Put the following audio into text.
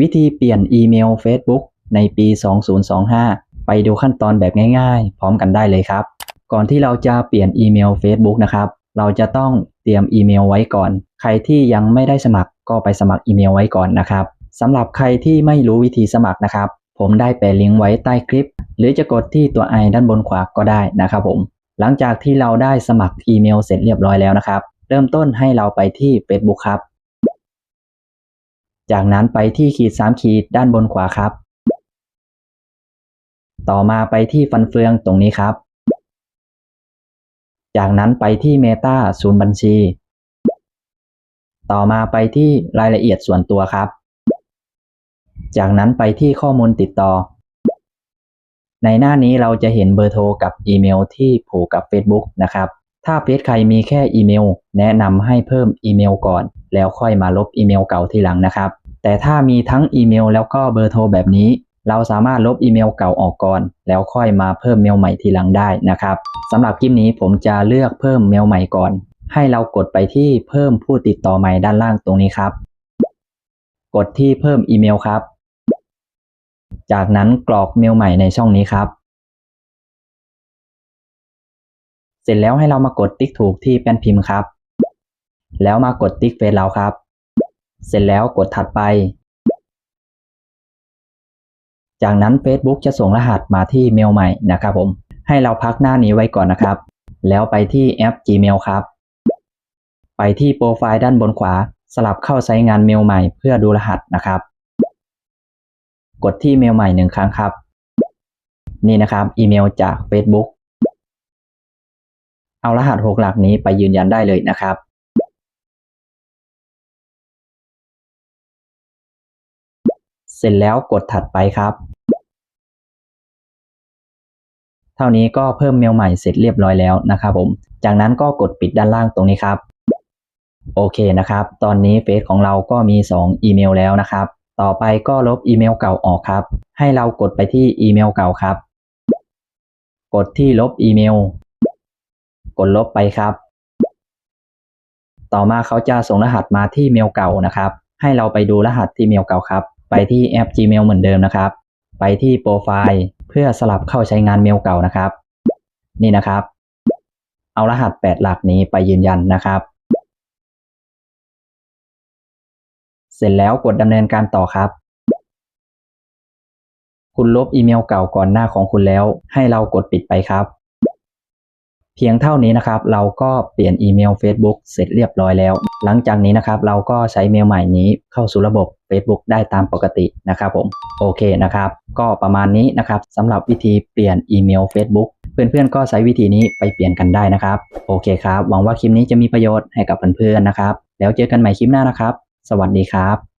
วิธีเปลี่ยนอีเมล Facebook ในปี 2025 ไปดูขั้นตอนแบบง่ายๆ พร้อมกันได้เลยครับ ก่อนที่เราจะเปลี่ยนอีเมล Facebook นะครับ เราจะต้องเตรียมอีเมลไว้ก่อน ใครที่ยังไม่ได้สมัครก็ไปสมัครอีเมลไว้ก่อนนะครับสำหรับใครที่ไม่รู้วิธีสมัครนะครับ ผมได้แปะลิงก์ไว้ใต้คลิป หรือจะกดที่ตัวไอด้านบนขวาก็ได้นะครับผม หลังจากที่เราได้สมัครอีเมลเสร็จเรียบร้อยแล้วนะครับ เริ่มต้นให้เราไปที่ Facebook ครับ จากนั้นไปที่ขีด 3 ขีดด้านบนขวาครับ ต่อมาไปที่ฟันเฟืองตรงนี้ครับ จากนั้นไปที่ Meta ศูนย์บัญชี ต่อมาไปที่รายละเอียดส่วนตัวครับ จากนั้นไปที่ข้อมูลติดต่อ ในหน้านี้เราจะเห็นเบอร์โทรกับอีเมลที่ผูกกับ Facebook นะครับถ้าเพจใครมีแค่อีเมล แนะนำให้เพิ่มอีเมลก่อน แล้วค่อยมาลบอีเมลเก่าทีหลังนะครับ แต่ถ้ามีทั้งอีเมลแล้วก็เบอร์โทรแบบนี้ เราสามารถลบอีเมลเก่าออกก่อน แล้วค่อยมาเพิ่มเมลใหม่ทีหลังได้นะครับสำหรับคลิปนี้ผมจะเลือกเพิ่มเมลใหม่ก่อน ให้เรากดไปที่เพิ่มผู้ติดต่อใหม่ด้านล่างตรงนี้ครับ กดที่เพิ่มอีเมลครับ จากนั้นกรอกเมลใหม่ในช่องนี้ครับ เสร็จแล้วให้เรามากดติ๊กถูกที่แป้นพิมพ์ครับ แล้วมากดติ๊กเฟซเราครับ เสร็จแล้วกดถัดไป จากนั้น Facebook จะส่งรหัสมาที่เมลใหม่นะครับผม ให้เราพักหน้านี้ไว้ก่อนนะครับ แล้วไปที่แอป Gmail ครับ ไปที่โปรไฟล์ด้านบนขวา สลับเข้าใช้งานเมลใหม่เพื่อดูรหัสนะครับ กดที่เมลใหม่หนึ่งครั้งครับ นี่นะครับอีเมลจาก Facebook เอารหัส 6 หลักนี้ไปยืนยันได้เลยนะครับ สร็จแล้วกดถัดไปครับ เท่านี้ก็เพิ่มเมลใหม่เสร็จเรียบร้อยแล้วนะครับผม จากนั้นก็กดปิดด้านล่างตรงนี้ครับ โอเคนะครับ ตอนนี้เฟซของเราก็มี 2 อีเมลแล้วนะครับ ต่อไปก็ลบอีเมลเก่าออกครับ ให้เรากดไปที่อีเมลเก่าครับ กดที่ลบอีเมล กดลบไปครับ ต่อมาเขาจะส่งรหัสมาที่เมลเก่านะครับ ให้เราไปดูรหัสที่เมลเก่าครับ ไปที่แอป Gmail เหมือนเดิมนะครับ ไปที่โปรไฟล์เพื่อสลับเข้าใช้งานเมลเก่านะครับ นี่นะครับ เอารหัส 8 หลักนี้ไปยืนยันนะครับ เสร็จแล้วกดดำเนินการต่อครับ คุณลบอีเมลเก่าก่อนหน้าของคุณแล้ว ให้เรากดปิดไปครับ เพียงเท่านี้นะครับ เราก็เปลี่ยนอีเมล Facebook เสร็จเรียบร้อยแล้ว หลังจากนี้นะครับ เราก็ใช้เมลใหม่นี้เข้าสู่ระบบ Facebook ได้ตามปกตินะครับผม โอเคนะครับ ก็ประมาณนี้นะครับสำหรับวิธีเปลี่ยนอีเมล Facebook เพื่อนๆ ก็ใช้วิธีนี้ไปเปลี่ยนกันได้นะครับ โอเคครับ หวังว่าคลิปนี้จะมีประโยชน์ให้กับเพื่อนๆ นะครับ แล้วเจอกันใหม่คลิปหน้านะครับ สวัสดีครับ